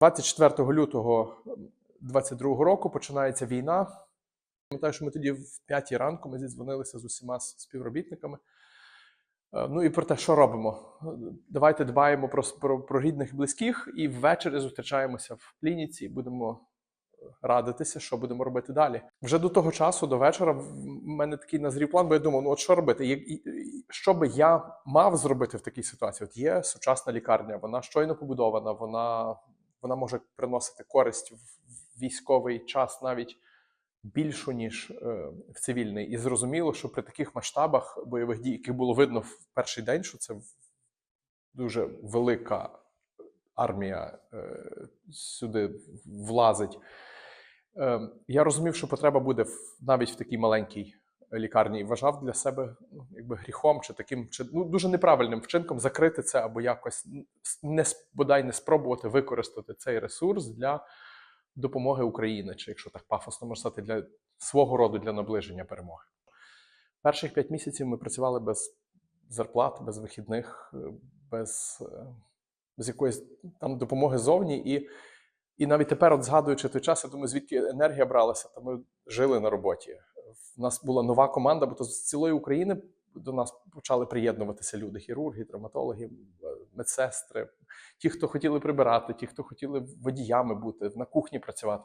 24 лютого 22 року починається війна. Пам'ятаю, що ми тоді в 5 ранку ми зідзвонилися з усіма співробітниками. Е, Ну і про те, що робимо. Давайте дбаємо про, про, про рідних і близьких, і ввечері зустрічаємося в клініці і будемо радитися, що будемо робити далі. Вже до того часу, до вечора, в мене такий назрів план, бо я думав, ну от що робити? І- і- Що би я мав зробити в такій ситуації? От є сучасна лікарня, вона щойно побудована, вона, вона може приносити користь в військовий час навіть більшу, ніж е, в цивільний. І зрозуміло, що при таких масштабах бойових дій, яких було видно в перший день, що це дуже велика армія е, сюди влазить. Е, я розумів, що потреба буде навіть в такій маленькій лікарні, і вважав для себе ну, якби гріхом чи таким чи ну, дуже неправильним вчинком закрити це або якось не бодай не спробувати використати цей ресурс для допомоги Україні, чи якщо так пафосно можна сказати, для свого роду для наближення перемоги. Перших п'ять місяців ми працювали без зарплат, без вихідних, е, без, без якоїсь там допомоги зовні. І, і навіть тепер, от згадуючи той час, я думаю, звідки енергія бралася, то ми жили на роботі. В нас була нова команда, бо то з цілої України до нас почали приєднуватися люди: хірурги, травматологи, медсестри, ті, хто хотіли прибирати, ті, хто хотіли водіями бути, на кухні працювати.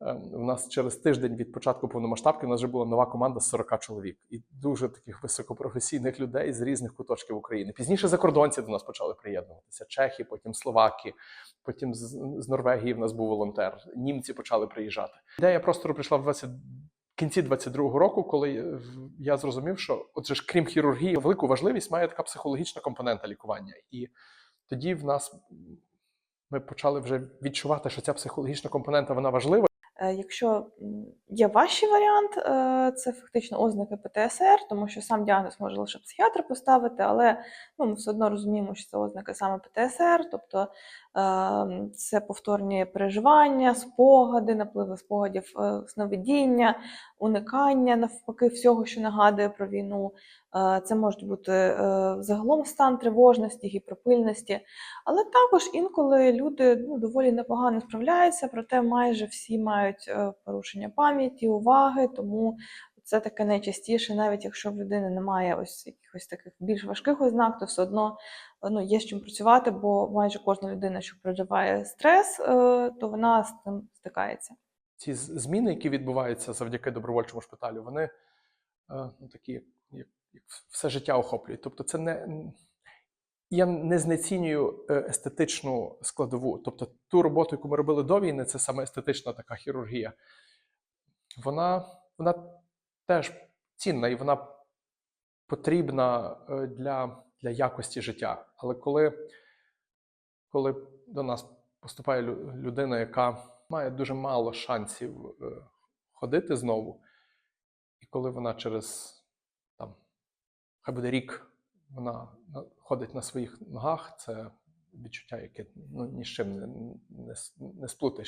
Е, У нас через тиждень від початку повномасштабки у нас вже була нова команда з 40 чоловік і дуже таких високопрофесійних людей з різних куточків України. Пізніше закордонці до нас почали приєднуватися: чехи, потім словаки, потім з Норвегії в нас був волонтер. Німці почали приїжджати. Ідея простору прийшла в 20 кінці 22-го року, коли е, я зрозумів, що отже ж, крім хірургії, велику важливість має така психологічна компонента лікування. І тоді в нас ми почали вже відчувати, що ця психологічна компонента вона важлива. Е, Якщо є важчий варіант, е, це фактично ознаки ПТСР, тому що сам діагноз може лише психіатр поставити, але ну, ми все одно розуміємо, що це ознаки саме ПТСР, тобто е, це повторні переживання, спогади, напливи спогадів, е, сновидіння, уникання навпаки всього, що нагадує про війну. Це може бути загалом стан тривожності, гіперпильності. Але також інколи люди ну, доволі непогано справляються, проте майже всі мають порушення пам'яті, уваги, тому це таке найчастіше, навіть якщо в людини немає ось якихось таких більш важких ознак, то все одно ну, є з чим працювати, бо майже кожна людина, що переживає стрес, е, то вона з цим стикається. ці зміни, які відбуваються завдяки добровольчому шпиталю, вони е, ну, такі, як, як все життя охоплюють. Тобто, це не я не знецінюю е, естетичну складову. Тобто, ту роботу, яку ми робили до війни, це саме естетична така хірургія. Вона, вона теж цінна і вона потрібна е, для, для якості життя. Але коли, коли до нас поступає лю- людина, яка має дуже мало шансів е, ходити знову, і коли вона через там, хай буде рік, вона на- ходить на своїх ногах, це відчуття, яке ну, ні з чим не, не, не сплутаєш.